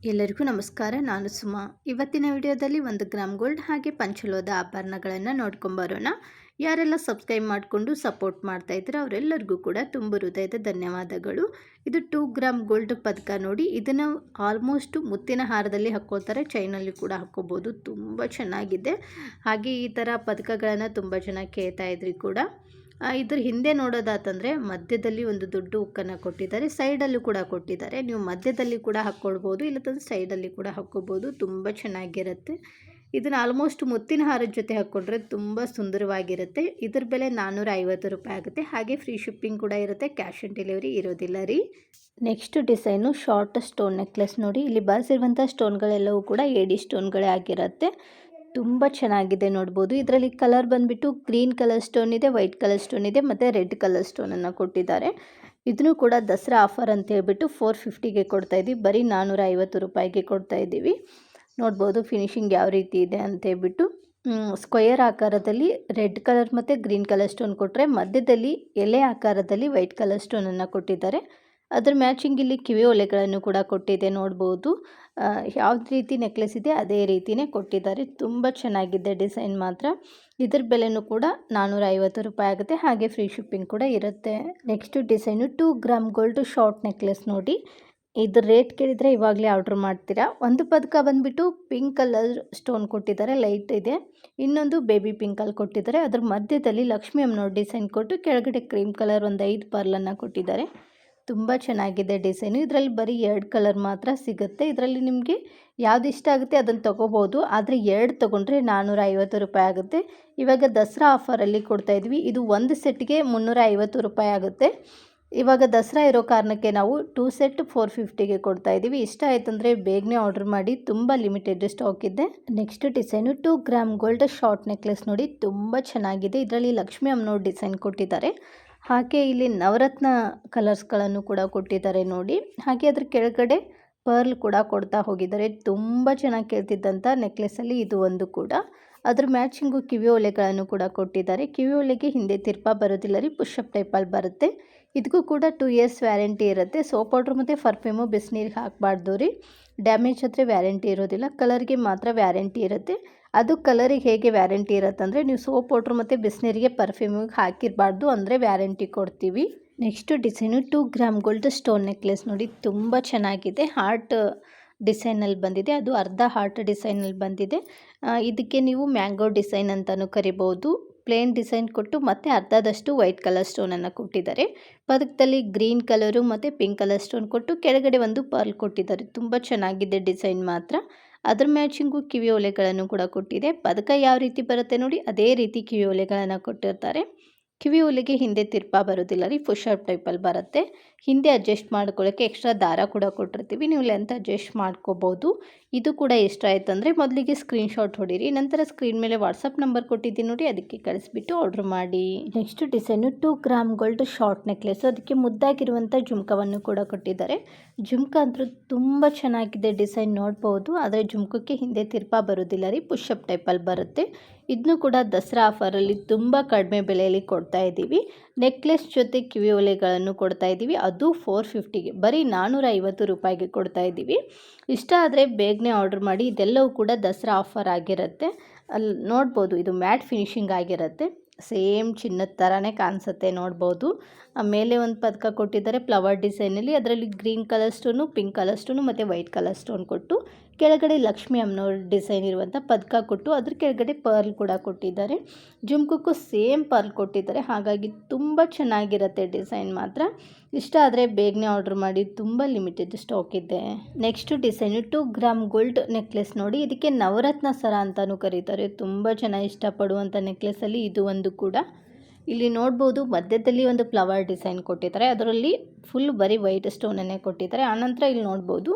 ಎಲ್ಲರಿಗೂ ನಮಸ್ಕಾರ. ನಾನು ಸುಮಾ. ಇವತ್ತಿನ ವಿಡಿಯೋದಲ್ಲಿ ಒಂದು ಗ್ರಾಮ್ ಗೋಲ್ಡ್ ಹಾಗೆ ಪಂಚಲೋದ ಆಭರಣಗಳನ್ನು ನೋಡ್ಕೊಂಬರೋಣ ಯಾರೆಲ್ಲ ಸಬ್ಸ್ಕ್ರೈಬ್ ಮಾಡಿಕೊಂಡು ಸಪೋರ್ಟ್ ಮಾಡ್ತಾ ಇದ್ದೀರಾ ಅವರೆಲ್ಲರಿಗೂ ಕೂಡ ತುಂಬ ಹೃದಯದ ಧನ್ಯವಾದಗಳು. ಇದು ಟೂ ಗ್ರಾಮ್ ಗೋಲ್ಡ್ ಪದಕ ನೋಡಿ ಇದನ್ನು ಆಲ್ಮೋಸ್ಟ್ ಮುತ್ತಿನ ಹಾರದಲ್ಲಿ ಹಾಕ್ಕೊಳ್ತಾರೆ ಚೈನಲ್ಲಿ ಕೂಡ ಹಾಕ್ಕೋಬೋದು ತುಂಬ ಚೆನ್ನಾಗಿದೆ. ಹಾಗೆ ಈ ಥರ ಪದಕಗಳನ್ನು ತುಂಬ ಜನ ಕೇಳ್ತಾ ಇದ್ರಿ ಕೂಡ. ಇದ್ರ ಹಿಂದೆ ನೋಡೋದಾತಂದರೆ ಮಧ್ಯದಲ್ಲಿ ಒಂದು ದೊಡ್ಡ ಉಕ್ಕನ್ನು ಕೊಟ್ಟಿದ್ದಾರೆ, ಸೈಡಲ್ಲೂ ಕೂಡ ಕೊಟ್ಟಿದ್ದಾರೆ. ನೀವು ಮಧ್ಯದಲ್ಲಿ ಕೂಡ ಹಾಕ್ಕೊಳ್ಬೋದು ಸೈಡ್ ಸೈಡಲ್ಲಿ ಕೂಡ ಹಾಕ್ಕೋಬೋದು ತುಂಬ ಚೆನ್ನಾಗಿರುತ್ತೆ. ಇದನ್ನು ಆಲ್ಮೋಸ್ಟ್ ಮುತ್ತಿನ ಹಾರದ ಜೊತೆ ಹಾಕ್ಕೊಂಡ್ರೆ ತುಂಬ ಸುಂದರವಾಗಿರುತ್ತೆ. ಇದ್ರ ಬೆಲೆ ನಾನ್ನೂರ ಐವತ್ತು ರೂಪಾಯಿ ಆಗುತ್ತೆ. ಹಾಗೆ ಫ್ರೀ ಶಿಪ್ಪಿಂಗ್ ಕೂಡ ಇರುತ್ತೆ. ಕ್ಯಾಶ್ ಆನ್ ಡೆಲಿವರಿ ಇರೋದಿಲ್ಲ ರೀ. Next design short stone necklace ನೋಡಿ. ಇಲ್ಲಿ ಬಳಸಿರುವಂಥ ಸ್ಟೋನ್ಗಳೆಲ್ಲವೂ ಕೂಡ ಏಡಿ ಸ್ಟೋನ್ಗಳೇ ಆಗಿರುತ್ತೆ. ತುಂಬ ಚೆನ್ನಾಗಿದೆ ನೋಡ್ಬೋದು. ಇದರಲ್ಲಿ ಕಲರ್ ಬಂದುಬಿಟ್ಟು ಗ್ರೀನ್ ಕಲರ್ ಸ್ಟೋನ್ ಇದೆ ವೈಟ್ ಕಲರ್ ಸ್ಟೋನ್ ಇದೆ, ಮತ್ತು ರೆಡ್ ಕಲರ್ ಸ್ಟೋನನ್ನು ಕೊಟ್ಟಿದ್ದಾರೆ. ಇದನ್ನು ಕೂಡ ದಸರಾ ಆಫರ್ ಅಂತ ಹೇಳ್ಬಿಟ್ಟು ಫೋರ್ ಫಿಫ್ಟಿಗೆ ಕೊಡ್ತಾಯಿದ್ದೀವಿ ಬರೀ ನಾನ್ನೂರ ಐವತ್ತು ರೂಪಾಯಿಗೆ ಕೊಡ್ತಾ ಇದ್ದೀವಿ. ನೋಡ್ಬೋದು ಫಿನಿಶಿಂಗ್ ಯಾವ ರೀತಿ ಇದೆ ಅಂತ ಹೇಳ್ಬಿಟ್ಟು ಸ್ಕ್ವಯರ್ ಆಕಾರದಲ್ಲಿ ರೆಡ್ ಕಲರ್ ಮತ್ತು ಗ್ರೀನ್ ಕಲರ್ ಸ್ಟೋನ್ ಕೊಟ್ಟರೆ ಮಧ್ಯದಲ್ಲಿ ಎಲೆ ಆಕಾರದಲ್ಲಿ ವೈಟ್ ಕಲರ್ ಸ್ಟೋನನ್ನು ಕೊಟ್ಟಿದ್ದಾರೆ. ಅದ್ರ ಮ್ಯಾಚಿಂಗ್ ಇಲ್ಲಿ ಕಿವಿ ಒಲೆಗಳನ್ನು ಕೂಡ ಕೊಟ್ಟಿದೆ ನೋಡ್ಬೋದು. ಯಾವ ರೀತಿ ನೆಕ್ಲೆಸ್ ಇದೆ ಅದೇ ರೀತಿಯೇ ಕೊಟ್ಟಿದ್ದಾರೆ. ತುಂಬ ಚೆನ್ನಾಗಿದೆ ಡಿಸೈನ್ ಮಾತ್ರ. ಇದ್ರ ಬೆಲೆನೂ ಕೂಡ ನಾನ್ನೂರ ಐವತ್ತು ರೂಪಾಯಿ ಆಗುತ್ತೆ. ಹಾಗೆ ಫ್ರೀ ಶಿಪ್ಪಿಂಗ್ ಕೂಡ ಇರುತ್ತೆ. Next design two gram gold short necklace ನೋಡಿ. ಇದ್ರ ರೇಟ್ ಕೇಳಿದರೆ ಇವಾಗಲೇ ಆರ್ಡ್ರ್ ಮಾಡ್ತೀರಾ. ಒಂದು ಪದಕ ಬಂದುಬಿಟ್ಟು ಪಿಂಕ್ ಕಲರ್ ಸ್ಟೋನ್ ಕೊಟ್ಟಿದ್ದಾರೆ. ಲೈಟ್ ಇದೆ. ಇನ್ನೊಂದು ಬೇಬಿ ಪಿಂಕಲ್ಲಿ ಕೊಟ್ಟಿದ್ದಾರೆ. ಅದ್ರ ಮಧ್ಯದಲ್ಲಿ ಲಕ್ಷ್ಮಿ ಅಮ್ಮನವ್ರ ಡಿಸೈನ್ ಕೊಟ್ಟು ಕೆಳಗಡೆ ಕ್ರೀಮ್ ಕಲರ್ ಒಂದು ಐದು ಪರ್ಲನ್ನು ಕೊಟ್ಟಿದ್ದಾರೆ. ತುಂಬ ಚೆನ್ನಾಗಿದೆ ಡಿಸೈನು. ಇದರಲ್ಲಿ ಬರೀ ಎರಡು ಕಲರ್ ಮಾತ್ರ ಸಿಗುತ್ತೆ. ಇದರಲ್ಲಿ ನಿಮಗೆ ಯಾವ್ದು ಇಷ್ಟ ಆಗುತ್ತೆ ಅದನ್ನು ತೊಗೋಬೋದು. ಆದರೆ ಎರಡು ತೊಗೊಂಡ್ರೆ ನಾನ್ನೂರ ಐವತ್ತು ರೂಪಾಯಿ ಆಗುತ್ತೆ. ಇವಾಗ ದಸರಾ ಆಫರಲ್ಲಿ ಕೊಡ್ತಾಯಿದ್ವಿ ಇದು ಒಂದು ಸೆಟ್ಗೆ ಮುನ್ನೂರ ಐವತ್ತು ರೂಪಾಯಿ ಆಗುತ್ತೆ. ಇವಾಗ ದಸರಾ ಇರೋ ಕಾರಣಕ್ಕೆ ನಾವು ಟೂ ಸೆಟ್ ಫೋರ್ ಫಿಫ್ಟಿಗೆ ಕೊಡ್ತಾ ಇದ್ದೀವಿ. ಇಷ್ಟ ಆಯ್ತಂದರೆ ಬೇಗನೆ ಆರ್ಡರ್ ಮಾಡಿ. ತುಂಬ ಲಿಮಿಟೆಡ್ ಸ್ಟಾಕ್ ಇದೆ. Next design two gram gold short necklace ನೋಡಿ. ತುಂಬ ಚೆನ್ನಾಗಿದೆ. ಇದರಲ್ಲಿ ಲಕ್ಷ್ಮಿ ಅಮ್ಮನವ್ರ ಡಿಸೈನ್ ಕೊಟ್ಟಿದ್ದಾರೆ. ಹಾಗೆ ಇಲ್ಲಿ ನವರತ್ನ ಕಲರ್ಸ್ಗಳನ್ನು ಕೂಡ ಕೊಟ್ಟಿದ್ದಾರೆ ನೋಡಿ. ಹಾಗೆ ಅದ್ರ ಕೆಳಗಡೆ ಪರ್ಲ್ ಕೂಡ ಕೊಡ್ತಾ ಹೋಗಿದ್ದಾರೆ. ತುಂಬ ಚೆನ್ನಾಗಿ ಕೇಳ್ತಿದ್ದಂಥ ನೆಕ್ಲೆಸಲ್ಲಿ ಇದು ಒಂದು ಕೂಡ. ಅದ್ರ ಮ್ಯಾಚಿಂಗು ಕಿವಿ ಒಲೆಗಳನ್ನು ಕೂಡ ಕೊಟ್ಟಿದ್ದಾರೆ. ಕಿವಿ ಒಲೆಗೆ ಹಿಂದೆ ತಿರ್ಪ ಬರೋದಿಲ್ಲ ರೀ ಪುಷಪ್ ಟೈಪಲ್ಲಿ ಬರುತ್ತೆ. ಇದಕ್ಕೂ ಕೂಡ ಟೂ ಇಯರ್ಸ್ ವ್ಯಾರಂಟಿ ಇರುತ್ತೆ. ಸೋಪ್ ಪೌಡ್ರ್ ಮತ್ತು ಫರ್ಫ್ಯೂಮು ಬಿಸಿನೀರಿಗೆ ಹಾಕಬಾರ್ದು ರೀ. ಡ್ಯಾಮೇಜ್ ಆದರೆ ವ್ಯಾರಂಟಿ ಇರೋದಿಲ್ಲ. ಕಲರ್ಗೆ ಮಾತ್ರ ವ್ಯಾರಂಟಿ ಇರುತ್ತೆ. ಅದು ಕಲರಿಗೆ ಹೇಗೆ ವ್ಯಾರಂಟಿ ಇರುತ್ತಂದರೆ ನೀವು ಸೋಪ್ ಪೌಡ್ರ್ ಮತ್ತು ಬಿಸಿನೀರಿಗೆ ಪರ್ಫ್ಯೂಮಿಗೆ ಹಾಕಿರಬಾರ್ದು ಅಂದರೆ ವ್ಯಾರಂಟಿ ಕೊಡ್ತೀವಿ. Next design two gram gold stone necklace ನೋಡಿ ತುಂಬ ಚೆನ್ನಾಗಿದೆ. ಹಾರ್ಟ್ ಡಿಸೈನಲ್ಲಿ ಬಂದಿದೆ. ಅದು ಅರ್ಧ ಹಾರ್ಟ್ ಡಿಸೈನಲ್ಲಿ ಬಂದಿದೆ. ಇದಕ್ಕೆ ನೀವು ಮ್ಯಾಂಗೋ ಡಿಸೈನ್ ಅಂತಲೂ ಕರಿಬೋದು. ಪ್ಲೇನ್ ಡಿಸೈನ್ ಕೊಟ್ಟು ಮತ್ತು ಅರ್ಧದಷ್ಟು ವೈಟ್ ಕಲರ್ ಸ್ಟೋನನ್ನು ಕೊಟ್ಟಿದ್ದಾರೆ. ಪದಕದಲ್ಲಿ ಗ್ರೀನ್ ಕಲರು ಮತ್ತು ಪಿಂಕ್ ಕಲರ್ ಸ್ಟೋನ್ ಕೊಟ್ಟು ಕೆಳಗಡೆ ಒಂದು ಪರ್ಲ್ ಕೊಟ್ಟಿದ್ದಾರೆ. ತುಂಬ ಚೆನ್ನಾಗಿದೆ ಡಿಸೈನ್ ಮಾತ್ರ. ಅದ್ರ ಮ್ಯಾಚಿಂಗು ಕಿವಿ ಒಲೆಗಳನ್ನು ಕೂಡ ಕೊಟ್ಟಿದೆ. ಪದಕ ಯಾವ ರೀತಿ ಬರುತ್ತೆ ನೋಡಿ, ಅದೇ ರೀತಿ ಕಿವಿ ಒಲೆಗಳನ್ನು ಕೊಟ್ಟಿರ್ತಾರೆ. ಕಿವಿ ಹುಲಿಗೆ ಹಿಂದೆ ತಿರ್ಪ ಬರೋದಿಲ್ಲ ರೀ ಫುಷಪ್ ಟೈಪಲ್ಲಿ ಬರುತ್ತೆ. ಹಿಂದೆ ಅಡ್ಜಸ್ಟ್ ಮಾಡ್ಕೊಳ್ಳೋಕ್ಕೆ ಎಕ್ಸ್ಟ್ರಾ ದಾರ ಕೂಡ ಕೊಟ್ಟಿರ್ತೀವಿ, ನೀವು ಲೆಂತ್ ಅಡ್ಜಸ್ಟ್ ಮಾಡ್ಕೋಬೋದು. ಇದು ಕೂಡ ಇಷ್ಟ ಆಯ್ತು ಅಂದರೆ ಮೊದಲಿಗೆ ಸ್ಕ್ರೀನ್ಶಾಟ್ ಹೊಡೀರಿ, ನಂತರ ಸ್ಕ್ರೀನ್ ಮೇಲೆ ವಾಟ್ಸಪ್ ನಂಬರ್ ಕೊಟ್ಟಿದ್ದೀನಿ ನೋಡಿ, ಅದಕ್ಕೆ ಕಳಿಸ್ಬಿಟ್ಟು ಆರ್ಡ್ರ್ ಮಾಡಿ. Next design two gram gold short necklace ಅದಕ್ಕೆ ಮುದ್ದಾಗಿರುವಂಥ ಜುಮ್ಕವನ್ನು ಕೂಡ ಕೊಟ್ಟಿದ್ದಾರೆ. ಜುಮ್ಕ ಅಂತೂ ತುಂಬ ಚೆನ್ನಾಗಿದೆ ಡಿಸೈನ್ ನೋಡ್ಬೋದು, ಆದರೆ ಜುಮ್ಕಕ್ಕೆ ಹಿಂದೆ ತಿರ್ಪ ಬರೋದಿಲ್ಲ ರೀ ಪುಷಪ್ ಟೈಪಲ್ಲಿ ಬರುತ್ತೆ. ಇದನ್ನು ಕೂಡ ದಸರಾ ಆಫರಲ್ಲಿ ತುಂಬ ಕಡಿಮೆ ಬೆಲೆಯಲ್ಲಿ ಕೊಡ್ತಾ ಇದ್ದೀವಿ. ನೆಕ್ಲೆಸ್ ಜೊತೆ ಕಿವಿ ಒಲೆಗಳನ್ನು ಕೊಡ್ತಾ ಇದ್ದೀವಿ. ಅದು ಫೋರ್ ಫಿಫ್ಟಿಗೆ, ಬರೀ ನಾನ್ನೂರ ಐವತ್ತು ರೂಪಾಯಿಗೆ ಕೊಡ್ತಾ ಇದ್ದೀವಿ. ಇಷ್ಟ ಆದರೆ ಬೇಗನೆ ಆರ್ಡ್ರ್ ಮಾಡಿ, ಇದೆಲ್ಲವೂ ಕೂಡ ದಸರಾ ಆಫರ್ ಆಗಿರುತ್ತೆ. ಅಲ್ಲಿ ನೋಡ್ಬೋದು, ಇದು ಮ್ಯಾಟ್ ಫಿನಿಶಿಂಗ್ ಆಗಿರುತ್ತೆ. ಸೇಮ್ ಚಿನ್ನದ ಥರನೇ ಕಾಣಿಸುತ್ತೆ, ನೋಡ್ಬೋದು. ಮೇಲೆ ಒಂದು ಪದಕ ಕೊಟ್ಟಿದ್ದಾರೆ, ಫ್ಲವರ್ ಡಿಸೈನಲ್ಲಿ. ಅದರಲ್ಲಿ green colour stone, pink colour stone, ಮತ್ತು ವೈಟ್ ಕಲರ್ ಸ್ಟೋನ್ ಕೊಟ್ಟು ಕೆಳಗಡೆ ಲಕ್ಷ್ಮಿ ಅಮ್ಮನವ್ರ ಡಿಸೈನ್ ಇರುವಂಥ ಪದಕ ಕೊಟ್ಟು ಅದ್ರ ಕೆಳಗಡೆ ಪರ್ಲ್ ಕೂಡ ಕೊಟ್ಟಿದ್ದಾರೆ. ಜುಮ್ಕಕ್ಕೂ ಸೇಮ್ ಪರ್ಲ್ ಕೊಟ್ಟಿದ್ದಾರೆ. ಹಾಗಾಗಿ ತುಂಬ ಚೆನ್ನಾಗಿರುತ್ತೆ ಡಿಸೈನ್ ಮಾತ್ರ. ಇಷ್ಟ ಆದರೆ ಬೇಗನೆ ಆರ್ಡ್ರ್ ಮಾಡಿ. ತುಂಬ ಲಿಮಿಟೆಡ್ ಸ್ಟಾಕ್ ಇದೆ. Next design two gram gold necklace ನೋಡಿ. ಇದಕ್ಕೆ ನವರತ್ನ ಸರ ಅಂತಲೂ ಕರೀತಾರೆ. ತುಂಬ ಚೆನ್ನಾಗಿ ಇಷ್ಟಪಡುವಂಥ ನೆಕ್ಲೆಸಲ್ಲಿ ಇದು ಒಂದು ಕೂಡ. ಇಲ್ಲಿ ನೋಡ್ಬೋದು ಮಧ್ಯದಲ್ಲಿ ಒಂದು ಫ್ಲವರ್ ಡಿಸೈನ್ ಕೊಟ್ಟಿದ್ದಾರೆ. ಅದರಲ್ಲಿ ಫುಲ್ ಬರೀ ವೈಟ್ ಸ್ಟೋನನ್ನೇ ಕೊಟ್ಟಿದ್ದಾರೆ. ಆನಂತರ ಇಲ್ಲಿ ನೋಡ್ಬೋದು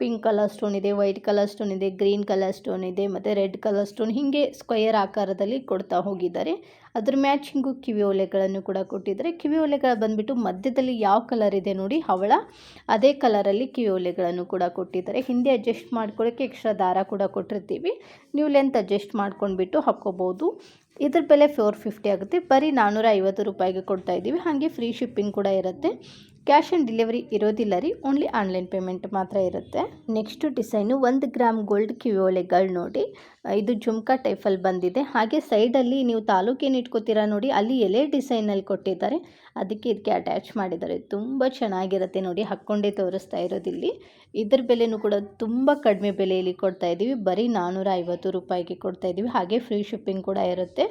ಪಿಂಕ್ ಕಲರ್ ಸ್ಟೋನ್ ಇದೆ, ವೈಟ್ ಕಲರ್ ಸ್ಟೋನ್ ಇದೆ, ಗ್ರೀನ್ ಕಲರ್ ಸ್ಟೋನ್ ಇದೆ, ಮತ್ತು ರೆಡ್ ಕಲರ್ ಸ್ಟೋನ್ ಹೀಗೆ ಸ್ಕ್ವಯರ್ ಆಕಾರದಲ್ಲಿ ಕೊಡ್ತಾ ಹೋಗಿದ್ದಾರೆ. ಅದ್ರ ಮ್ಯಾಚಿಂಗು ಕಿವಿ ಒಲೆಗಳನ್ನು ಕೂಡ ಕೊಟ್ಟಿದ್ದಾರೆ. ಕಿವಿ ಒಲೆಗಳು ಬಂದುಬಿಟ್ಟು ಮಧ್ಯದಲ್ಲಿ ಯಾವ ಕಲರ್ ಇದೆ ನೋಡಿ, ಅವಳ ಅದೇ ಕಲರಲ್ಲಿ ಕಿವಿ ಒಲೆಗಳನ್ನು ಕೂಡ ಕೊಟ್ಟಿದ್ದಾರೆ. ಹಿಂದೆ ಅಡ್ಜಸ್ಟ್ ಮಾಡ್ಕೊಳ್ಳೋಕ್ಕೆ ಎಕ್ಸ್ಟ್ರಾ ದಾರ ಕೂಡ ಕೊಟ್ಟಿರ್ತೀವಿ. ನೀವು ಲೆಂತ್ ಅಡ್ಜಸ್ಟ್ ಮಾಡ್ಕೊಂಡ್ಬಿಟ್ಟು ಹಾಕ್ಕೋಬೋದು. ಇದ್ರ ಬೆಲೆ ಫೋರ್ ಫಿಫ್ಟಿ ಆಗುತ್ತೆ. ಬರೀ ನಾನ್ನೂರ ರೂಪಾಯಿಗೆ ಕೊಡ್ತಾ ಇದ್ದೀವಿ. ಹಾಗೆ ಫ್ರೀ ಶಿಪ್ಪಿಂಗ್ ಕೂಡ ಇರುತ್ತೆ. ಕ್ಯಾಶ್ ಆನ್ ಡೆಲಿವರಿ ಇರೋದಿಲ್ಲ ರೀ ಓನ್ಲಿ ಆನ್ಲೈನ್ ಪೇಮೆಂಟ್ ಮಾತ್ರ ಇರುತ್ತೆ. ನೆಕ್ಸ್ಟ್ ಡಿಸೈನು ಒಂದು ಗ್ರಾಮ್ ಗೋಲ್ಡ್ ಕಿವಿಯೋಲೆಗಳು ನೋಡಿ. ಇದು ಜುಮ್ಕಾ ಟೈಪಲ್ಲಿ ಬಂದಿದೆ. ಹಾಗೆ ಸೈಡಲ್ಲಿ ನೀವು ತಾಲೂಕೇನು ಇಟ್ಕೋತೀರಾ ನೋಡಿ, ಅಲ್ಲಿ ಎಲೆ ಡಿಸೈನಲ್ಲಿ ಕೊಟ್ಟಿದ್ದಾರೆ. ಅದಕ್ಕೆ ಇದಕ್ಕೆ ಅಟ್ಯಾಚ್ ಮಾಡಿದ್ದಾರೆ. ತುಂಬ ಚೆನ್ನಾಗಿರುತ್ತೆ ನೋಡಿ, ಹಾಕ್ಕೊಂಡೇ ತೋರಿಸ್ತಾ ಇರೋದಿಲ್ಲಿ. ಇದ್ರ ಬೆಲೆನೂ ಕೂಡ ತುಂಬ ಕಡಿಮೆ ಬೆಲೆಯಲ್ಲಿ ಕೊಡ್ತಾ ಇದ್ದೀವಿ. ಬರೀ ನಾನ್ನೂರ ಐವತ್ತು ರೂಪಾಯಿಗೆ ಕೊಡ್ತಾ ಇದ್ದೀವಿ. ಹಾಗೆ ಫ್ರೀ ಶಿಪ್ಪಿಂಗ್ ಕೂಡ ಇರುತ್ತೆ.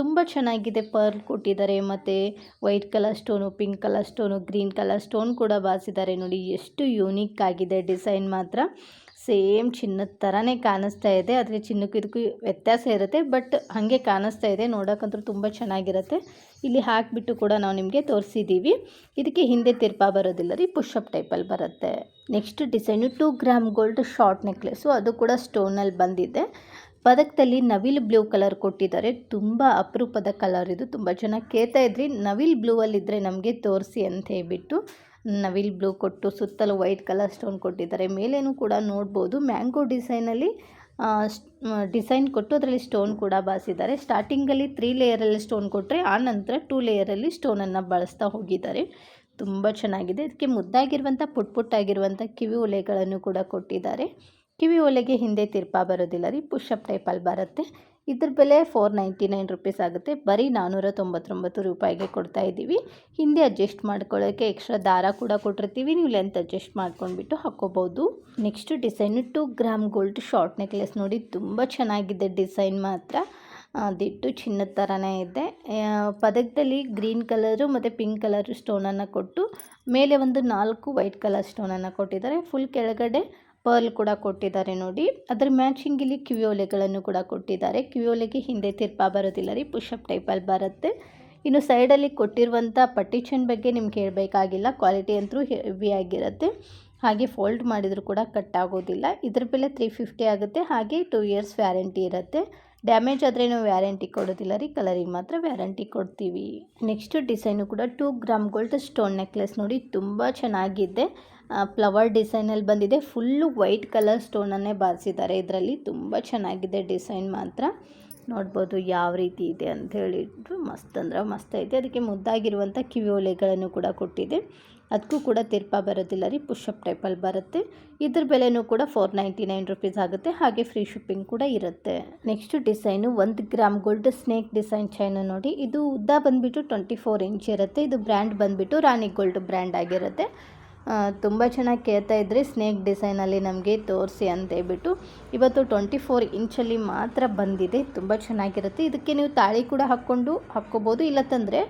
ತುಂಬ ಚೆನ್ನಾಗಿದೆ ಪರ್ಲ್ ಕೊಟ್ಟಿದ್ದಾರೆ. ಮತ್ತು white colour stone pink colour stone green colour stone ಕೂಡ ಬಾಸಿದ್ದಾರೆ ನೋಡಿ. ಎಷ್ಟು ಯೂನಿಕ್ ಆಗಿದೆ ಡಿಸೈನ್ ಮಾತ್ರ. ಸೇಮ್ ಚಿನ್ನದ ಥರನೇ ಕಾಣಿಸ್ತಾ ಇದೆ. ಆದರೆ ಚಿನ್ನಕ್ಕೂ ಇದಕ್ಕೂ ವ್ಯತ್ಯಾಸ ಇರುತ್ತೆ. ಬಟ್ ಹಾಗೆ ಕಾಣಿಸ್ತಾ ಇದೆ. ನೋಡೋಕ್ಕಂತೂ ತುಂಬ ಚೆನ್ನಾಗಿರುತ್ತೆ. ಇಲ್ಲಿ ಹಾಕಿಬಿಟ್ಟು ಕೂಡ ನಾವು ನಿಮಗೆ ತೋರಿಸಿದ್ದೀವಿ ಇದಕ್ಕೆ ಹಿಂದೆ ತಿರ್ಪ ಬರೋದಿಲ್ಲ ರೀ. ಪುಷಪ್ ಟೈಪಲ್ಲಿ ಬರುತ್ತೆ. Next design two gram gold short necklace ಅದು ಕೂಡ ಸ್ಟೋನಲ್ಲಿ ಬಂದಿದೆ. ಪದಕದಲ್ಲಿ ನವಿಲ್ ಬ್ಲೂ ಕಲರ್ ಕೊಟ್ಟಿದ್ದಾರೆ. ತುಂಬ ಅಪರೂಪದ ಕಲರ್ ಇದು. ತುಂಬ ಜನ ಕೇಳ್ತಾ ಇದ್ರಿ. ನವಿಲ್ ಬ್ಲೂ ಅಲ್ಲಿದ್ದರೆ ನಮಗೆ ತೋರಿಸಿ ಅಂತ ಹೇಳ್ಬಿಟ್ಟು. ನವಿಲ್ ಬ್ಲೂ ಕೊಟ್ಟು ಸುತ್ತಲೂ ವೈಟ್ ಕಲರ್ ಸ್ಟೋನ್ ಕೊಟ್ಟಿದ್ದಾರೆ. ಮೇಲೇನೂ ಕೂಡ ನೋಡ್ಬೋದು. ಮ್ಯಾಂಗೋ ಡಿಸೈನಲ್ಲಿ ಡಿಸೈನ್ ಕೊಟ್ಟು ಅದರಲ್ಲಿ ಸ್ಟೋನ್ ಕೂಡ ಬಾಸಿದ್ದಾರೆ ಸ್ಟಾರ್ಟಿಂಗಲ್ಲಿ ತ್ರೀ ಲೇಯರಲ್ಲಿ ಸ್ಟೋನ್ ಕೊಟ್ಟರೆ ಆ ನಂತರ ಟೂ ಲೇಯರಲ್ಲಿ ಸ್ಟೋನನ್ನು ಬಳಸ್ತಾ ಹೋಗಿದ್ದಾರೆ. ತುಂಬ ಚೆನ್ನಾಗಿದೆ. ಇದಕ್ಕೆ ಮುದ್ದಾಗಿರುವಂಥ ಪುಟ್ ಪುಟ್ಟಾಗಿರುವಂಥ ಕಿವಿ ಒಲೆಗಳನ್ನು ಕೂಡ ಕೊಟ್ಟಿದ್ದಾರೆ. ಕಿವಿ ಒಲೆಗೆ ಹಿಂದೆ ತಿರ್ಪಾ ಬರೋದಿಲ್ಲ ರೀ ಪುಷಪ್ ಟೈಪಲ್ಲಿ ಬರುತ್ತೆ. ಇದ್ರ ಬೆಲೆ ಫೋರ್ ನೈಂಟಿ ನೈನ್ ರುಪೀಸ್ ಆಗುತ್ತೆ. ಬರೀ ನಾನ್ನೂರ ತೊಂಬತ್ತೊಂಬತ್ತು ರೂಪಾಯಿಗೆ ಕೊಡ್ತಾ ಇದ್ದೀವಿ. ಹಿಂದೆ ಅಡ್ಜಸ್ಟ್ ಮಾಡ್ಕೊಳ್ಳೋಕ್ಕೆ ಎಕ್ಸ್ಟ್ರಾ ದಾರ ಕೂಡ ಕೊಟ್ಟಿರ್ತೀವಿ. ನೀವು ಲೆಂತ್ ಅಡ್ಜಸ್ಟ್ ಮಾಡ್ಕೊಂಡ್ಬಿಟ್ಟು ಹಾಕ್ಕೋಬೋದು. Next design two gram gold short necklace ನೋಡಿ, ತುಂಬ ಚೆನ್ನಾಗಿದೆ ಡಿಸೈನ್ ಮಾತ್ರ. ಅದಿಟ್ಟು ಚಿನ್ನದ ಥರನೇ ಇದೆ. ಪದಕದಲ್ಲಿ ಗ್ರೀನ್ ಕಲರು ಮತ್ತು ಪಿಂಕ್ ಕಲರು ಸ್ಟೋನನ್ನು ಕೊಟ್ಟು, ಮೇಲೆ ಒಂದು ನಾಲ್ಕು ವೈಟ್ ಕಲರ್ ಸ್ಟೋನನ್ನು ಕೊಟ್ಟಿದ್ದಾರೆ. ಫುಲ್ ಕೆಳಗಡೆ ಪರ್ಲ್ ಕೂಡ ಕೊಟ್ಟಿದ್ದಾರೆ ನೋಡಿ. ಅದರ ಮ್ಯಾಚಿಂಗ್ ಇಲ್ಲಿ ಕಿವಿಯೋಲೆಗಳನ್ನು ಕೂಡ ಕೊಟ್ಟಿದ್ದಾರೆ. ಕಿವಿಯೋಲೆಗೆ ಹಿಂದೆ ತಿರ್ಪಾ ಬರೋದಿಲ್ಲ ರೀ ಪುಷಪ್ ಟೈಪಲ್ಲಿ ಬರುತ್ತೆ. ಇನ್ನು ಸೈಡಲ್ಲಿ ಕೊಟ್ಟಿರುವಂಥ ಪಟ್ಟಿ ಚೆನ್ ಬಗ್ಗೆ ನಿಮ್ಗೆ ಹೇಳಬೇಕಾಗಿಲ್ಲ. ಕ್ವಾಲಿಟಿ ಅಂತೂ ಹೆವಿ ಆಗಿರುತ್ತೆ. ಹಾಗೆ ಫೋಲ್ಡ್ ಮಾಡಿದರೂ ಕೂಡ ಕಟ್ ಆಗೋದಿಲ್ಲ. ಇದ್ರ ಬೆಲೆ ತ್ರೀ ಫಿಫ್ಟಿ ಆಗುತ್ತೆ. ಹಾಗೆ ಟೂ ಇಯರ್ಸ್ ವ್ಯಾರಂಟಿ ಇರುತ್ತೆ. ಡ್ಯಾಮೇಜ್ ಆದರೆ ನಾವು ವ್ಯಾರಂಟಿ ಕೊಡೋದಿಲ್ಲ ರೀ. ಕಲರಿಗೆ ಮಾತ್ರ ವ್ಯಾರಂಟಿ ಕೊಡ್ತೀವಿ. ನೆಕ್ಸ್ಟ್ ಡಿಸೈನು ಕೂಡ two gram gold stone necklace ನೋಡಿ, ತುಂಬ ಚೆನ್ನಾಗಿದೆ. ಫ್ಲವರ್ ಡಿಸೈನಲ್ಲಿ ಬಂದಿದೆ. ಫುಲ್ಲು ವೈಟ್ ಕಲರ್ ಸ್ಟೋನನ್ನೇ ಬಾರಿಸಿದ್ದಾರೆ. ಇದರಲ್ಲಿ ತುಂಬ ಚೆನ್ನಾಗಿದೆ ಡಿಸೈನ್ ಮಾತ್ರ. ನೋಡ್ಬೋದು ಯಾವ ರೀತಿ ಇದೆ ಅಂತ ಹೇಳಿದ್ರು. ಮಸ್ತ್ ಅಂದ್ರೆ ಮಸ್ತ್ ಐತೆ. ಅದಕ್ಕೆ ಮುದ್ದಾಗಿರುವಂಥ ಕಿವಿಯೋಲೆಗಳನ್ನು ಕೂಡ ಕೊಟ್ಟಿದೆ. ಅದಕ್ಕೂ ಕೂಡ ತಿರ್ಪ ಬರೋದಿಲ್ಲ ರೀ. ಪುಷಪ್ ಟೈಪಲ್ಲಿ ಬರುತ್ತೆ. ಇದ್ರ ಬೆಲೆನೂ ಕೂಡ ಫೋರ್ ನೈಂಟಿ ನೈನ್ ರುಪೀಸ್ ಆಗುತ್ತೆ. ಹಾಗೆ ಫ್ರೀ ಶಿಪ್ಪಿಂಗ್ ಕೂಡ ಇರುತ್ತೆ. ನೆಕ್ಸ್ಟ್ ಡಿಸೈನು ಒಂದು gram gold snake design chain ನೋಡಿ. ಇದು ಉದ್ದ ಬಂದುಬಿಟ್ಟು ಟ್ವೆಂಟಿ ಫೋರ್ ಇಂಚ್ ಇರುತ್ತೆ. ಇದು ಬ್ರ್ಯಾಂಡ್ ಬಂದುಬಿಟ್ಟು ರಾಣಿ ಗೋಲ್ಡ್ ಬ್ರ್ಯಾಂಡ್ ಆಗಿರುತ್ತೆ. ತುಂಬ ಚೆನ್ನಾಗಿ ಕೇಳ್ತಾ ಇದ್ರಿ. ಸ್ನೇಕ್ ಡಿಸೈನಲ್ಲಿ ನಮಗೆ ತೋರಿಸಿ ಅಂತ ಹೇಳ್ಬಿಟ್ಟು ಇವತ್ತು ಟ್ವೆಂಟಿ ಫೋರ್ ಇಂಚಲ್ಲಿ ಮಾತ್ರ ಬಂದಿದೆ. ತುಂಬ ಚೆನ್ನಾಗಿರುತ್ತೆ. ಇದಕ್ಕೆ ನೀವು ತಾಳಿ ಕೂಡ ಹಾಕ್ಕೊಂಡು ಹಾಕ್ಕೋಬೋದು. ಇಲ್ಲತ್ತಂದರೆ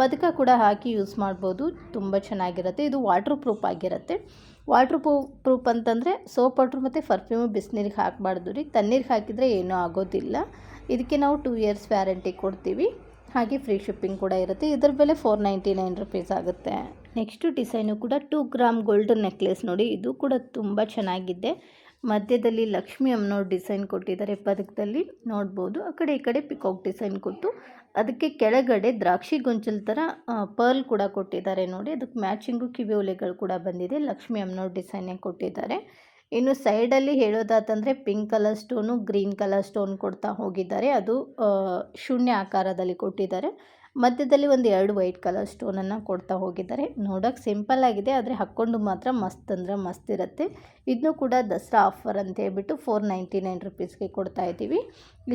ಪದಕ ಕೂಡ ಹಾಕಿ ಯೂಸ್ ಮಾಡ್ಬೋದು. ತುಂಬ ಚೆನ್ನಾಗಿರುತ್ತೆ. ಇದು ವಾಟ್ರ್ ಪ್ರೂಫ್ ಆಗಿರುತ್ತೆ. ವಾಟ್ರ್ ಪ್ರೂಫ್ ಪ್ರೂಫ್ ಅಂತಂದರೆ ಸೋಪ್ ವಾಟ್ರ್ ಮತ್ತು ಪರ್ಫ್ಯೂಮು ಬಿಸಿನೀರಿಗೆ ಹಾಕಬಾರ್ದು ರೀ. ತಣ್ಣೀರಿಗೆ ಹಾಕಿದರೆ ಏನೂ ಆಗೋದಿಲ್ಲ. ಇದಕ್ಕೆ ನಾವು ಟೂ ಇಯರ್ಸ್ ವ್ಯಾರಂಟಿ ಕೊಡ್ತೀವಿ. ಹಾಗೆ ಫ್ರೀ ಶಿಪ್ಪಿಂಗ್ ಕೂಡ ಇರುತ್ತೆ. ಇದರ ಬೆಲೆ ಫೋರ್ ನೈಂಟಿ ನೈನ್ ರುಪೀಸ್ ಆಗುತ್ತೆ. ನೆಕ್ಸ್ಟು ಡಿಸೈನು ಕೂಡ ಟೂ ಗ್ರಾಮ್ ಗೋಲ್ಡ್ ನೆಕ್ಲೆಸ್ ನೋಡಿ, ಇದು ಕೂಡ ತುಂಬ ಚೆನ್ನಾಗಿದೆ. ಮಧ್ಯದಲ್ಲಿ ಲಕ್ಷ್ಮಿ ಅಮ್ಮನವ್ರ ಡಿಸೈನ್ ಕೊಟ್ಟಿದ್ದಾರೆ. ಪದಕದಲ್ಲಿ ನೋಡ್ಬೋದು. ಆ ಕಡೆ ಈ ಕಡೆ ಪಿಕಾಕ್ ಡಿಸೈನ್ ಕೊಟ್ಟು, ಅದಕ್ಕೆ ಕೆಳಗಡೆ ದ್ರಾಕ್ಷಿ ಗೊಂಚಲ್ ಥರ ಪರ್ಲ್ ಕೂಡ ಕೊಟ್ಟಿದ್ದಾರೆ ನೋಡಿ. ಅದಕ್ಕೆ ಮ್ಯಾಚಿಂಗು ಕಿವಿ ಒಲೆಗಳು ಕೂಡ ಬಂದಿದೆ. ಲಕ್ಷ್ಮಿ ಅಮ್ಮನವ್ರ ಡಿಸೈನೇ ಕೊಟ್ಟಿದ್ದಾರೆ. ಇನ್ನು ಸೈಡಲ್ಲಿ ಹೇಳೋದಾತಂದರೆ pink colour stone green colour stone ಕೊಡ್ತಾ ಹೋಗಿದ್ದಾರೆ. ಅದು ಶೂನ್ಯ ಆಕಾರದಲ್ಲಿ ಕೊಟ್ಟಿದ್ದಾರೆ. ಮಧ್ಯದಲ್ಲಿ ಒಂದು ಎರಡು ವೈಟ್ ಕಲರ್ ಸ್ಟೋನನ್ನು ಕೊಡ್ತಾ ಹೋಗಿದ್ದಾರೆ. ನೋಡೋಕೆ ಸಿಂಪಲ್ ಆಗಿದೆ, ಆದರೆ ಹಾಕ್ಕೊಂಡು ಮಾತ್ರ ಮಸ್ತ್ ಅಂದರೆ ಮಸ್ತ್ ಇರುತ್ತೆ. ಇದನ್ನು ಕೂಡ ದಸರಾ ಆಫರ್ ಅಂತ ಹೇಳ್ಬಿಟ್ಟು ಫೋರ್ ನೈಂಟಿ ನೈನ್ ರುಪೀಸ್ಗೆ ಕೊಡ್ತಾ ಇದ್ದೀವಿ.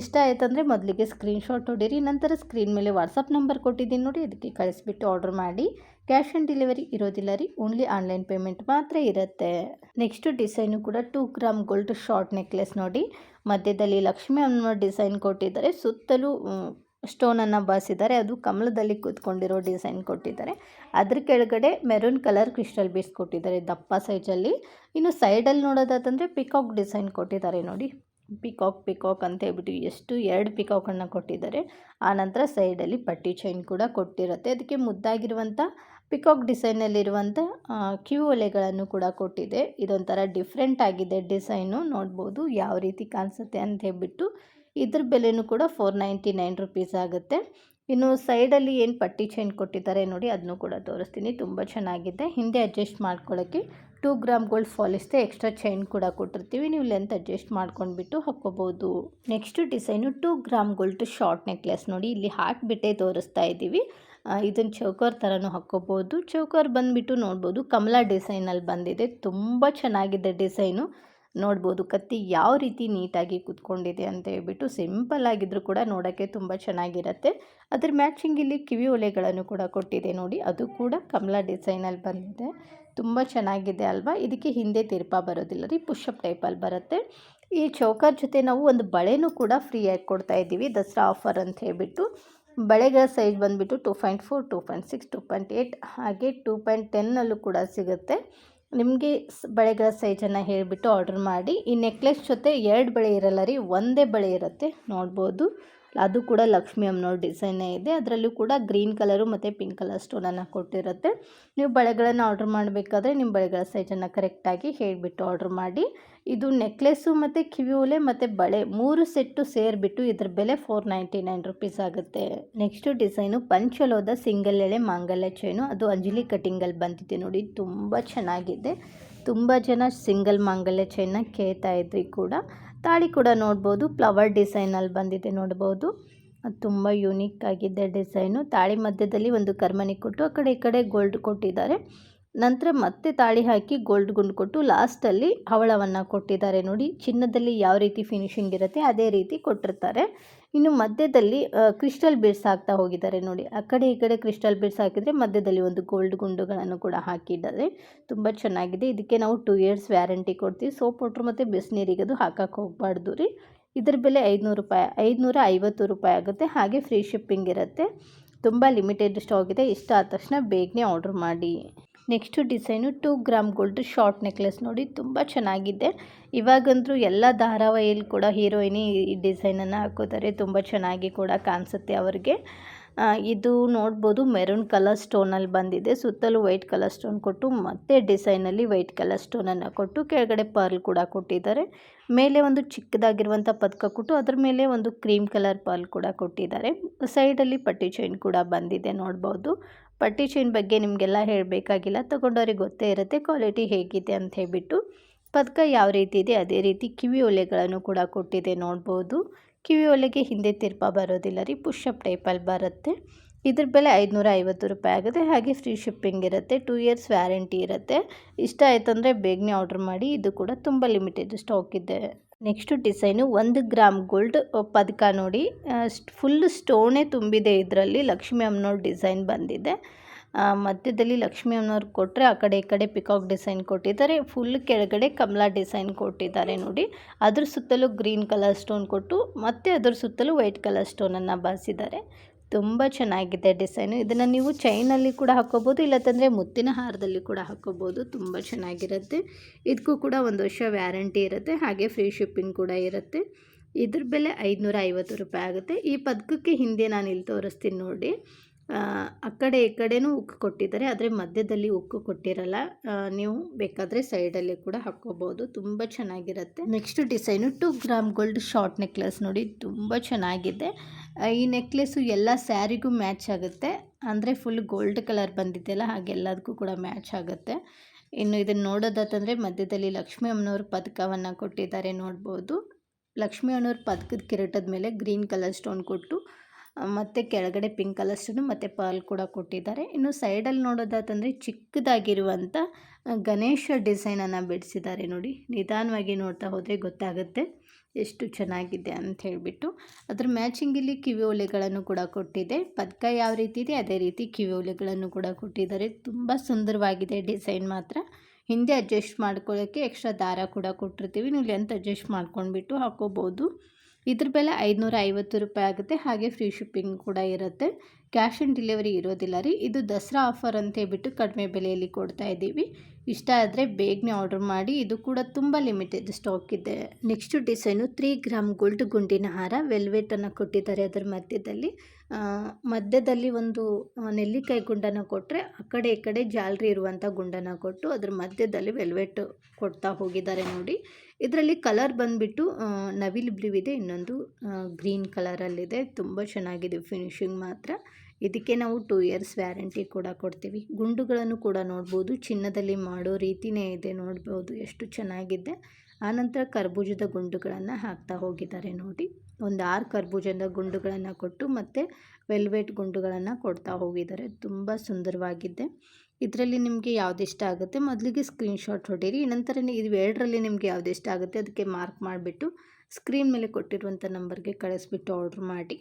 ಇಷ್ಟ ಆಯ್ತಂದರೆ ಮೊದಲಿಗೆ ಸ್ಕ್ರೀನ್ಶಾಟ್ ಹೊಡೀರಿ ನಂತರ ಸ್ಕ್ರೀನ್ ಮೇಲೆ ವಾಟ್ಸಪ್ ನಂಬರ್ ಕೊಟ್ಟಿದ್ದೀನಿ ನೋಡಿ, ಅದಕ್ಕೆ ಕಳಿಸ್ಬಿಟ್ಟು ಆರ್ಡರ್ ಮಾಡಿ. ಕ್ಯಾಶ್ ಆನ್ ಡೆಲಿವರಿ ಇರೋದಿಲ್ಲ ರೀ, ಓನ್ಲಿ ಆನ್ಲೈನ್ ಪೇಮೆಂಟ್ ಮಾತ್ರ ಇರುತ್ತೆ. ನೆಕ್ಸ್ಟ್ ಡಿಸೈನು ಕೂಡ two gram gold short necklace ನೋಡಿ. ಮಧ್ಯದಲ್ಲಿ ಲಕ್ಷ್ಮಿ ಅನ್ನೋ ಡಿಸೈನ್ ಕೊಟ್ಟಿದ್ದಾರೆ. ಸುತ್ತಲೂ ಸ್ಟೋನನ್ನು ಬಾಸಿದ್ದಾರೆ. ಅದು ಕಮಲದಲ್ಲಿ ಕೂತ್ಕೊಂಡಿರೋ ಡಿಸೈನ್ ಕೊಟ್ಟಿದ್ದಾರೆ. ಅದ್ರ ಕೆಳಗಡೆ ಮೆರೂನ್ ಕಲರ್ ಕ್ರಿಸ್ಟಲ್ ಬೀಸ್ ಕೊಟ್ಟಿದ್ದಾರೆ ದಪ್ಪ ಸೈಜಲ್ಲಿ. ಇನ್ನು ಸೈಡಲ್ಲಿ ನೋಡೋದಾದ್ರೆ ಪಿಕಾಕ್ ಡಿಸೈನ್ ಕೊಟ್ಟಿದ್ದಾರೆ ನೋಡಿ. ಪಿಕಾಕ್ ಪಿಕಾಕ್ ಅಂತ ಹೇಳ್ಬಿಟ್ಟು ಎಷ್ಟು ಎರಡು ಪಿಕಾಕನ್ನು ಕೊಟ್ಟಿದ್ದಾರೆ. ಆನಂತರ ಸೈಡಲ್ಲಿ ಪಟ್ಟಿ ಚೈನ್ ಕೂಡ ಕೊಟ್ಟಿರುತ್ತೆ. ಅದಕ್ಕೆ ಮುದ್ದಾಗಿರುವಂಥ ಪಿಕಾಕ್ ಡಿಸೈನಲ್ಲಿರುವಂಥ ಕ್ಯೂ ಒಲೆಗಳನ್ನು ಕೂಡ ಕೊಟ್ಟಿದೆ. ಇದೊಂಥರ ಡಿಫ್ರೆಂಟ್ ಆಗಿದೆ ಡಿಸೈನು ನೋಡ್ಬೋದು ಯಾವ ರೀತಿ ಕಾಣಿಸುತ್ತೆ ಅಂತ ಹೇಳ್ಬಿಟ್ಟು ಇದ್ರ ಬೆಲೆನೂ ಕೂಡ ಫೋರ್ ನೈಂಟಿ ನೈನ್ ರುಪೀಸ್ ಆಗುತ್ತೆ. ಇನ್ನು ಸೈಡಲ್ಲಿ ಏನು ಪಟ್ಟಿ ಚೈನ್ ಕೊಟ್ಟಿದ್ದಾರೆ ನೋಡಿ ಅದನ್ನು ಕೂಡ ತೋರಿಸ್ತೀನಿ. ತುಂಬ ಚೆನ್ನಾಗಿದೆ. ಹಿಂದೆ ಅಡ್ಜಸ್ಟ್ ಮಾಡ್ಕೊಳ್ಳೋಕ್ಕೆ ಟೂ ಗ್ರಾಮ್ ಗೋಲ್ಡ್ ಫಾಲಿಸ್ತೆ ಎಕ್ಸ್ಟ್ರಾ ಚೈನ್ ಕೂಡ ಕೊಟ್ಟಿರ್ತೀವಿ. ನೀವು ಲೆಂತ್ ಅಡ್ಜಸ್ಟ್ ಮಾಡ್ಕೊಂಡ್ಬಿಟ್ಟು ಹಾಕ್ಕೋಬೋದು. Next design two gram gold short necklace ನೋಡಿ ಇಲ್ಲಿ ಹಾಕಿಬಿಟ್ಟೆ ತೋರಿಸ್ತಾ ಇದ್ದೀವಿ ಇದನ್ನು ಚೌಕರ್ ಥರನೂ ಹಾಕ್ಕೋಬೋದು. ಚೌಕರ್ ಬಂದುಬಿಟ್ಟು ನೋಡ್ಬೋದು. ಕಮಲ ಡಿಸೈನಲ್ಲಿ ಬಂದಿದೆ. ತುಂಬ ಚೆನ್ನಾಗಿದೆ ಡಿಸೈನು ನೋಡ್ಬೋದು. ಕತ್ತಿ ಯಾವ ರೀತಿ ನೀಟಾಗಿ ಕೂತ್ಕೊಂಡಿದೆ ಅಂತ ಹೇಳ್ಬಿಟ್ಟು ಸಿಂಪಲ್ ಆಗಿದ್ರೂ ಕೂಡ ನೋಡೋಕ್ಕೆ ತುಂಬ ಚೆನ್ನಾಗಿರುತ್ತೆ. ಅದ್ರ ಮ್ಯಾಚಿಂಗ್ ಇಲ್ಲಿ ಕಿವಿ ಒಲೆಗಳನ್ನು ಕೂಡ ಕೊಟ್ಟಿದೆ ನೋಡಿ. ಅದು ಕೂಡ ಕಮಲ ಡಿಸೈನಲ್ಲಿ ಬಂದಿದೆ. ತುಂಬ ಚೆನ್ನಾಗಿದೆ ಅಲ್ವಾ? ಇದಕ್ಕೆ ಹಿಂದೆ ತಿರ್ಪ ಬರೋದಿಲ್ಲ ರೀ ಪುಷಪ್ ಟೈಪಲ್ಲಿ ಬರುತ್ತೆ. ಈ ಚೌಕರ್ ಜೊತೆ ನಾವು ಒಂದು ಬಳೆನೂ ಕೂಡ ಫ್ರೀಯಾಗಿ ಕೊಡ್ತಾ ಇದ್ದೀವಿ, ದಸರಾ ಆಫರ್ ಅಂತ ಹೇಳ್ಬಿಟ್ಟು. ಬಳೆಗಳ ಸೈಜ್ ಬಂದುಬಿಟ್ಟು two point four two point six two point eight ಹಾಗೆ ಟೂ ಪಾಯಿಂಟ್ ಟೆನ್ನಲ್ಲೂ ಕೂಡ ಸಿಗುತ್ತೆ. ನಿಮಗೆ ಬಳೆಗಳ ಸೈಜನ್ನು ಹೇಳಿಬಿಟ್ಟು ಆರ್ಡರ್ ಮಾಡಿ, ಈ ನೆಕ್ಲೆಸ್ ಜೊತೆ ಎರಡು ಬಳೆ ಇರಲ್ಲ ರೀ, ಒಂದೇ ಬಳೆ ಇರುತ್ತೆ, ನೋಡ್ಬೋದು. ಅದು ಕೂಡ ಲಕ್ಷ್ಮಿ ಅಮ್ಮನವ್ರ ಡಿಸೈನೇ ಇದೆ. ಅದರಲ್ಲೂ ಕೂಡ ಗ್ರೀನ್ ಕಲರು ಮತ್ತು ಪಿಂಕ್ ಕಲರ್ ಸ್ಟೋನನ್ನು ಕೊಟ್ಟಿರುತ್ತೆ. ನೀವು ಬಳೆಗಳನ್ನು ಆರ್ಡ್ರ್ ಮಾಡಬೇಕಾದ್ರೆ ನಿಮ್ಮ ಬಳೆಗಳ ಸೈಜನ್ನು ಕರೆಕ್ಟಾಗಿ ಹೇಳಿಬಿಟ್ಟು ಆರ್ಡ್ರ್ ಮಾಡಿ. ಇದು ನೆಕ್ಲೆಸ್ಸು ಮತ್ತು ಕಿವಿ ಮತ್ತು ಬಳೆ ಮೂರು ಸೆಟ್ಟು ಸೇರಿಬಿಟ್ಟು ಇದ್ರ ಬೆಲೆ ಫೋರ್ ನೈಂಟಿ ನೈನ್ ರುಪೀಸ್ ಆಗುತ್ತೆ ನೆಕ್ಸ್ಟು ಡಿಸೈನು ಪಂಚಲೋದ ಸಿಂಗಲ್ ಎಳೆ ಮಾಂಗಲ್ಯ ಚೈನು ಅದು ಅಂಜಲಿ ಕಟಿಂಗಲ್ಲಿ ಬಂದಿದೆ ನೋಡಿ, ತುಂಬ ಚೆನ್ನಾಗಿದೆ. ತುಂಬ ಜನ ಸಿಂಗಲ್ ಮಾಂಗಲ್ಯ ಚೈನ್ನ ಕೇಳ್ತಾ ಇದ್ರಿ ಕೂಡ. ತಾಳಿ ಕೂಡ ನೋಡ್ಬೋದು, ಫ್ಲವರ್ ಡಿಸೈನಲ್ಲಿ ಬಂದಿದೆ ನೋಡ್ಬೋದು. ಅದು ತುಂಬ ಯೂನಿಕ್ ಆಗಿದೆ ಡಿಸೈನು. ತಾಳಿ ಮಧ್ಯದಲ್ಲಿ ಒಂದು ಕರ್ಮನಿ ಕೊಟ್ಟು ಆ ಕಡೆ ಈ ಕಡೆ ಗೋಲ್ಡ್ ಕೊಟ್ಟಿದ್ದಾರೆ. ನಂತರ ಮತ್ತೆ ತಾಳಿ ಹಾಕಿ ಗೋಲ್ಡ್ ಗುಂಡು ಕೊಟ್ಟು ಲಾಸ್ಟಲ್ಲಿ ಹವಳವನ್ನು ಕೊಟ್ಟಿದ್ದಾರೆ ನೋಡಿ. ಚಿನ್ನದಲ್ಲಿ ಯಾವ ರೀತಿ ಫಿನಿಶಿಂಗ್ ಇರುತ್ತೆ ಅದೇ ರೀತಿ ಕೊಟ್ಟಿರ್ತಾರೆ. ಇನ್ನು ಮಧ್ಯದಲ್ಲಿ ಕ್ರಿಸ್ಟಲ್ ಬಿಡ್ಸ್ ಹಾಕ್ತಾ ಹೋಗಿದ್ದಾರೆ ನೋಡಿ. ಆ ಕಡೆ ಈ ಕಡೆ ಕ್ರಿಸ್ಟಲ್ ಬಿಡ್ಸ್ ಹಾಕಿದರೆ ಮಧ್ಯದಲ್ಲಿ ಒಂದು ಗೋಲ್ಡ್ ಗುಂಡುಗಳನ್ನು ಕೂಡ ಹಾಕಿದ್ದಾರೆ. ತುಂಬ ಚೆನ್ನಾಗಿದೆ. ಇದಕ್ಕೆ ನಾವು ಟೂ ಇಯರ್ಸ್ ವ್ಯಾರಂಟಿ ಕೊಡ್ತೀವಿ. ಸೋಪ್ ವಾಟ್ರ್ ಮತ್ತು ಬಿಸಿನೀರಿಗೆ ಅದು ಹಾಕಕ್ಕೆ ಹೋಗಬಾರ್ದು ರೀ. ಇದ್ರ ಬೆಲೆ ಐದುನೂರು ರೂಪಾಯಿ, ಐದುನೂರ ಐವತ್ತು ರೂಪಾಯಿ ಆಗುತ್ತೆ. ಹಾಗೆ ಫ್ರೀ ಶಿಪ್ಪಿಂಗ್ ಇರುತ್ತೆ. ತುಂಬ ಲಿಮಿಟೆಡ್ ಸ್ಟಾಕ್ ಇದೆ. ಇಷ್ಟ ಆದ ತಕ್ಷಣ ಬೇಗನೆ ಆರ್ಡ್ರ್ ಮಾಡಿ. Next design two gram gold short necklace ನೋಡಿ ತುಂಬ ಚೆನ್ನಾಗಿದೆ. ಇವಾಗಂತೂ ಎಲ್ಲ ಧಾರಾವಾಹಿಯಲ್ಲಿ ಕೂಡ ಹೀರೋಯಿನಿ ಈ ಡಿಸೈನನ್ನು ಹಾಕೋತಾರೆ, ತುಂಬ ಚೆನ್ನಾಗಿ ಕೂಡ ಕಾಣಿಸುತ್ತೆ ಅವ್ರಿಗೆ. ಇದು ನೋಡ್ಬೋದು ಮೆರೂನ್ ಕಲರ್ ಸ್ಟೋನಲ್ಲಿ ಬಂದಿದೆ. ಸುತ್ತಲೂ ವೈಟ್ ಕಲರ್ ಸ್ಟೋನ್ ಕೊಟ್ಟು ಮತ್ತೆ ಡಿಸೈನಲ್ಲಿ ವೈಟ್ ಕಲರ್ ಸ್ಟೋನನ್ನು ಕೊಟ್ಟು ಕೆಳಗಡೆ ಪರ್ಲ್ ಕೂಡ ಕೊಟ್ಟಿದ್ದಾರೆ. ಮೇಲೆ ಒಂದು ಚಿಕ್ಕದಾಗಿರುವಂಥ ಪದಕ ಕೊಟ್ಟು ಅದ್ರ ಮೇಲೆ ಒಂದು ಕ್ರೀಮ್ ಕಲರ್ ಪರ್ಲ್ ಕೂಡ ಕೊಟ್ಟಿದ್ದಾರೆ. ಸೈಡಲ್ಲಿ ಪಟ್ಟಿ ಚೈನ್ ಕೂಡ ಬಂದಿದೆ ನೋಡ್ಬೋದು. ಪಟ್ಟಿ ಚೈನ್ ಬಗ್ಗೆ ನಿಮಗೆಲ್ಲ ಹೇಳಬೇಕಾಗಿಲ್ಲ ತೊಗೊಂಡವ್ರಿಗೆ ಗೊತ್ತೇ ಇರುತ್ತೆ, ಕ್ವಾಲಿಟಿ ಹೇಗಿದೆ ಅಂತ ಹೇಳಿಬಿಟ್ಟು ಪದಕ ಯಾವ ರೀತಿ ಇದೆ, ಅದೇ ರೀತಿ ಕಿವಿ ಒಲೆಗಳನ್ನು ಕೂಡ ಕೊಟ್ಟಿದೆ ನೋಡ್ಬೋದು. ಕಿವಿ ಒಲೆಗೆ ಹಿಂದೆ ತಿರ್ಪ ಬರೋದಿಲ್ಲ ರೀ ಪುಷಪ್ ಟೈಪಲ್ಲಿ ಬರುತ್ತೆ. ಇದ್ರ ಬೆಲೆ ಐದುನೂರ ಐವತ್ತು ರೂಪಾಯಿ ಆಗುತ್ತೆ, ಹಾಗೆ ಫ್ರೀ ಶಿಪ್ಪಿಂಗ್ ಇರುತ್ತೆ ಟೂ ಇಯರ್ಸ್ ವ್ಯಾರಂಟಿ ಇರುತ್ತೆ. ಇಷ್ಟ ಆಯ್ತಂದರೆ ಬೇಗನೆ ಆರ್ಡ್ರ್ ಮಾಡಿ, ಇದು ಕೂಡ ತುಂಬ ಲಿಮಿಟೆಡ್ ಸ್ಟಾಕ್ ಇದೆ. ನೆಕ್ಸ್ಟು ಡಿಸೈನು ಒಂದು ಗ್ರಾಮ್ ಗೋಲ್ಡ್ ಪದಕ ನೋಡಿ. ಫುಲ್ ಸ್ಟೋನೇ ತುಂಬಿದೆ ಇದರಲ್ಲಿ. ಲಕ್ಷ್ಮೀ ಅಮ್ಮನವ್ರ ಡಿಸೈನ್ ಬಂದಿದೆ. ಮಧ್ಯದಲ್ಲಿ ಲಕ್ಷ್ಮೀ ಅಮ್ಮನವ್ರು ಕೊಟ್ಟರೆ ಆ ಕಡೆ ಈ ಕಡೆ ಪಿಕಾಕ್ ಡಿಸೈನ್ ಕೊಟ್ಟಿದ್ದಾರೆ. ಫುಲ್ ಕೆಳಗಡೆ ಕಮಲಾ ಡಿಸೈನ್ ಕೊಟ್ಟಿದ್ದಾರೆ ನೋಡಿ. ಅದ್ರ ಸುತ್ತಲೂ ಗ್ರೀನ್ ಕಲರ್ ಸ್ಟೋನ್ ಕೊಟ್ಟು ಮತ್ತು ಅದ್ರ ಸುತ್ತಲೂ ವೈಟ್ ಕಲರ್ ಸ್ಟೋನನ್ನು ಬಾರಿಸಿದ್ದಾರೆ. ತುಂಬ ಚೆನ್ನಾಗಿದೆ ಡಿಸೈನು. ಇದನ್ನು ನೀವು ಚೈನಲ್ಲಿ ಕೂಡ ಹಾಕ್ಕೋಬೋದು ಇಲ್ಲತ್ತಂದರೆ ಮುತ್ತಿನ ಹಾರದಲ್ಲಿ ಕೂಡ ಹಾಕ್ಕೋಬೋದು ತುಂಬ ಚೆನ್ನಾಗಿರುತ್ತೆ. ಇದಕ್ಕೂ ಕೂಡ ಒಂದು ವರ್ಷ ವ್ಯಾರಂಟಿ ಇರುತ್ತೆ. ಹಾಗೆ ಫ್ರೀ ಶಿಪ್ಪಿಂಗ್ ಕೂಡ ಇರುತ್ತೆ. ಇದ್ರ ಬೆಲೆ ಐದುನೂರ ಐವತ್ತು ರೂಪಾಯಿ ಆಗುತ್ತೆ. ಈ ಪದಕಕ್ಕೆ ಹಿಂದೆ ನಾನು ಇಲ್ಲಿ ತೋರಿಸ್ತೀನಿ ನೋಡಿ. ಆ ಕಡೆ ಈ ಕಡೆನೂ ಉಕ್ಕು ಕೊಟ್ಟಿದ್ದಾರೆ. ಆದರೆ ಮಧ್ಯದಲ್ಲಿ ಉಕ್ಕು ಕೊಟ್ಟಿರಲ್ಲ. ನೀವು ಬೇಕಾದರೆ ಸೈಡಲ್ಲಿ ಕೂಡ ಹಾಕ್ಕೋಬೋದು ತುಂಬ ಚೆನ್ನಾಗಿರುತ್ತೆ. Next design two gram gold short necklace ನೋಡಿ. ತುಂಬ ಚೆನ್ನಾಗಿದೆ. ಈ ನೆಕ್ಲೆಸ್ಸು ಎಲ್ಲ ಸ್ಯಾರಿಗೂ ಮ್ಯಾಚ್ ಆಗುತ್ತೆ. ಅಂದರೆ ಫುಲ್ ಗೋಲ್ಡ್ ಕಲರ್ ಬಂದಿದೆಯಲ್ಲ ಹಾಗೆಲ್ಲದಕ್ಕೂ ಕೂಡ ಮ್ಯಾಚ್ ಆಗುತ್ತೆ. ಇನ್ನು ಇದನ್ನು ನೋಡೋದಾತಂದರೆ, ಮಧ್ಯದಲ್ಲಿ ಲಕ್ಷ್ಮೀ ಅಮ್ಮನವ್ರ ಪದಕವನ್ನು ಕೊಟ್ಟಿದ್ದಾರೆ ನೋಡ್ಬೋದು. ಲಕ್ಷ್ಮೀ ಅಮ್ಮನವ್ರ ಪದಕದ ಕಿರೀಟದ ಮೇಲೆ ಗ್ರೀನ್ ಕಲರ್ ಸ್ಟೋನ್ ಕೊಟ್ಟು ಮತ್ತು ಕೆಳಗಡೆ ಪಿಂಕ್ ಕಲರ್ ಸ್ಟೋನು ಮತ್ತು ಪರ್ಲ್ ಕೂಡ ಕೊಟ್ಟಿದ್ದಾರೆ. ಇನ್ನು ಸೈಡಲ್ಲಿ ನೋಡೋದಾತಂದರೆ ಚಿಕ್ಕದಾಗಿರುವಂಥ ಗಣೇಶ ಡಿಸೈನನ್ನು ಬಿಡಿಸಿದ್ದಾರೆ ನೋಡಿ. ನಿಧಾನವಾಗಿ ನೋಡ್ತಾ ಹೋದರೆ ಗೊತ್ತಾಗುತ್ತೆ. ಎಷ್ಟು ಚೆನ್ನಾಗಿದೆ ಅಂತ ಹೇಳಿಬಿಟ್ಟು ಅದ್ರ ಮ್ಯಾಚಿಂಗ್ ಇಲ್ಲಿ ಕಿವಿ ಒಲೆಗಳನ್ನು ಕೂಡ ಕೊಟ್ಟಿದೆ. ಪದಕ ಯಾವ ರೀತಿ ಇದೆ ಅದೇ ರೀತಿ ಕಿವಿ ಒಲೆಗಳನ್ನು ಕೂಡ ಕೊಟ್ಟಿದ್ದಾರೆ. ತುಂಬ ಸುಂದರವಾಗಿದೆ ಡಿಸೈನ್ ಮಾತ್ರ. ಹಿಂದೆ ಅಡ್ಜಸ್ಟ್ ಮಾಡ್ಕೊಳ್ಳೋಕ್ಕೆ ಎಕ್ಸ್ಟ್ರಾ ದಾರ ಕೂಡ ಕೊಟ್ಟಿರ್ತೀವಿ. ನೀವು ಲೆಂತ್ ಅಡ್ಜಸ್ಟ್ ಮಾಡ್ಕೊಂಡ್ಬಿಟ್ಟು ಹಾಕೋಬೋದು. ಇದ್ರ ಬೆಲೆ ಐದುನೂರ ಐವತ್ತು ರೂಪಾಯಿ ಆಗುತ್ತೆ. ಹಾಗೆ ಫ್ರೀ ಶಿಪ್ಪಿಂಗ್ ಕೂಡ ಇರುತ್ತೆ. ಕ್ಯಾಶ್ ಆನ್ ಡೆಲಿವರಿ ಇರೋದಿಲ್ಲ ರೀ. ಇದು ದಸರಾ ಆಫರ್ ಅಂತ ಹೇಳ್ಬಿಟ್ಟು ಕಡಿಮೆ ಬೆಲೆಯಲ್ಲಿ ಕೊಡ್ತಾ ಇದ್ದೀವಿ. ಇಷ್ಟ ಆದರೆ ಬೇಗನೆ ಆರ್ಡರ್ ಮಾಡಿ. ಇದು ಕೂಡ ತುಂಬ ಲಿಮಿಟೆಡ್ ಸ್ಟಾಕ್ ಇದೆ. Next design three gram gold ಗುಂಡಿನ ಹಾರ. ವೆಲ್ವೆಟನ್ನು ಕೊಟ್ಟಿದ್ದಾರೆ ಅದರ ಮಧ್ಯದಲ್ಲಿ. ಮಧ್ಯದಲ್ಲಿ ಒಂದು ನೆಲ್ಲಿಕಾಯಿ ಗುಂಡನ ಕೊಟ್ಟರೆ ಆ ಕಡೆ ಈ ಕಡೆ ಜಾಲರಿ ಇರುವಂಥ ಗುಂಡನ ಕೊಟ್ಟು ಅದ್ರ ಮಧ್ಯದಲ್ಲಿ ವೆಲ್ವೆಟ್ ಕೊಡ್ತಾ ಹೋಗಿದ್ದಾರೆ ನೋಡಿ. ಇದರಲ್ಲಿ ಕಲರ್ ಬಂದುಬಿಟ್ಟು ನವಿಲು ಬ್ಲೂ ಇದೆ, ಇನ್ನೊಂದು ಗ್ರೀನ್ ಕಲರಲ್ಲಿದೆ. ತುಂಬ ಚೆನ್ನಾಗಿದೆ ಫಿನಿಶಿಂಗ್ ಮಾತ್ರ. ಇದಕ್ಕೆ ನಾವು ಟೂ ಇಯರ್ಸ್ ವ್ಯಾರಂಟಿ ಕೂಡ ಕೊಡ್ತೀವಿ. ಗುಂಡುಗಳನ್ನು ಕೂಡ ನೋಡ್ಬೋದು. ಚಿನ್ನದಲ್ಲಿ ಮಾಡೋ ರೀತಿಯೇ ಇದೆ, ನೋಡ್ಬೋದು ಎಷ್ಟು ಚೆನ್ನಾಗಿದೆ. ಆನಂತರ ಕರ್ಬೂಜದ ಗುಂಡುಗಳನ್ನು ಹಾಕ್ತಾ ಹೋಗಿದ್ದಾರೆ ನೋಡಿ. ಒಂದು ಆರು ಕರ್ಬೂಜದ ಗುಂಡುಗಳನ್ನು ಕೊಟ್ಟು ಮತ್ತು ವೆಲ್ವೆಟ್ ಗುಂಡುಗಳನ್ನು ಕೊಡ್ತಾ ಹೋಗಿದ್ದಾರೆ. ತುಂಬ ಸುಂದರವಾಗಿದೆ. ಇದರಲ್ಲಿ ನಿಮಗೆ ಯಾವ್ದು ಇಷ್ಟ ಆಗುತ್ತೆ? ಮೊದಲಿಗೆ ಸ್ಕ್ರೀನ್ಶಾಟ್ ಹೊಡೀರಿ ನಂತರ ಇದು ಎರಡರಲ್ಲಿ ನಿಮಗೆ ಯಾವ್ದು ಇಷ್ಟ ಆಗುತ್ತೆ ಅದಕ್ಕೆ ಮಾರ್ಕ್ ಮಾಡಿಬಿಟ್ಟು ಸ್ಕ್ರೀನ್ ಮೇಲೆ ಕೊಟ್ಟಿರುವಂಥ ನಂಬರ್ಗೆ ಕಳಿಸ್ಬಿಟ್ಟು ಆರ್ಡ್ರ್ ಮಾಡಿ.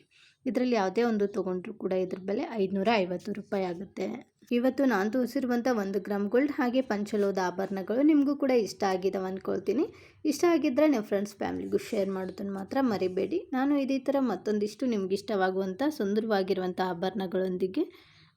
ಇದರಲ್ಲಿ ಯಾವುದೇ ಒಂದು ತೊಗೊಂಡ್ರು ಕೂಡ ಇದ್ರ ಬೆಲೆ ಐದುನೂರ ಐವತ್ತು ರೂಪಾಯಿ ಆಗುತ್ತೆ. ಇವತ್ತು ನಾನು ತೋರಿಸಿರುವಂಥ ಒಂದು ಗ್ರಾಮ್ ಗೋಲ್ಡ್ ಹಾಗೆ ಪಂಚಲೋದ ಆಭರಣಗಳು ನಿಮಗೂ ಕೂಡ ಇಷ್ಟ ಆಗಿದ್ದಾವೆ ಅಂದ್ಕೊಳ್ತೀನಿ ಇಷ್ಟ ಆಗಿದ್ದರೆ ನೀವು ಫ್ರೆಂಡ್ಸ್ ಫ್ಯಾಮಿಲಿಗೂ ಶೇರ್ ಮಾಡೋದನ್ನು ಮಾತ್ರ ಮರಿಬೇಡಿ. ನಾನು ಇದೇ ಥರ ಮತ್ತೊಂದಿಷ್ಟು ನಿಮ್ಗೆ ಇಷ್ಟವಾಗುವಂಥ ಸುಂದರವಾಗಿರುವಂಥ ಆಭರಣಗಳೊಂದಿಗೆ